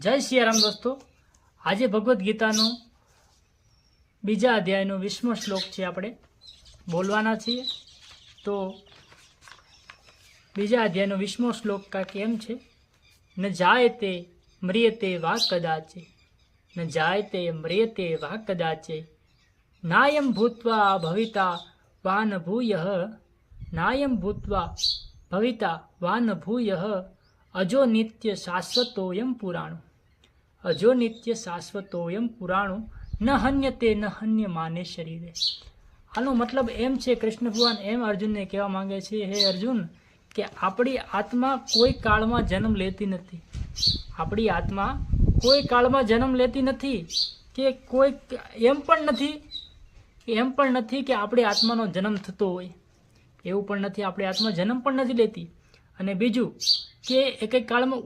જય સિયારામ દોસ્તો. આજે ભગવદ્ ગીતાનો બીજા અધ્યાયનો વીસમો શ્લોક છે આપણે. બોલવાના છીએ. તો બીજા અધ્યાયનો વીસમો શ્લોક કાંક એમ છે. ન જાય તે મ્રિયતે વા કદાચે. ન જાય તે મ્રિયતે વા કદાચે. નાયમ ભૂતવા ભવિતા વાન ભૂય. નાયમ ભૂત્વા ભવિતા વાન ભૂયઃ. અજો નિત્ય શાશ્વતોયમ પુરાણો. અજો નિત્ય શાશ્વતોયમ પુરાણું ન હન્યતે ન હન્ય માને શરીરે આનો મતલબ એમ છે, કૃષ્ણ ભગવાન એમ અર્જુનને કહેવા માંગે છે, હે અર્જુન, કે આપણી આત્મા કોઈ કાળમાં જન્મ લેતી નથી. આપણી આત્મા કોઈ કાળમાં જન્મ લેતી નથી કે કોઈ એમ પણ નથી એમ પણ નથી કે આપણી આત્માનો જન્મ થતો હોય. એવું પણ નથી, આપણી આત્મા જન્મ પણ નથી લેતી. અને બીજું કે એક એક કાળમાં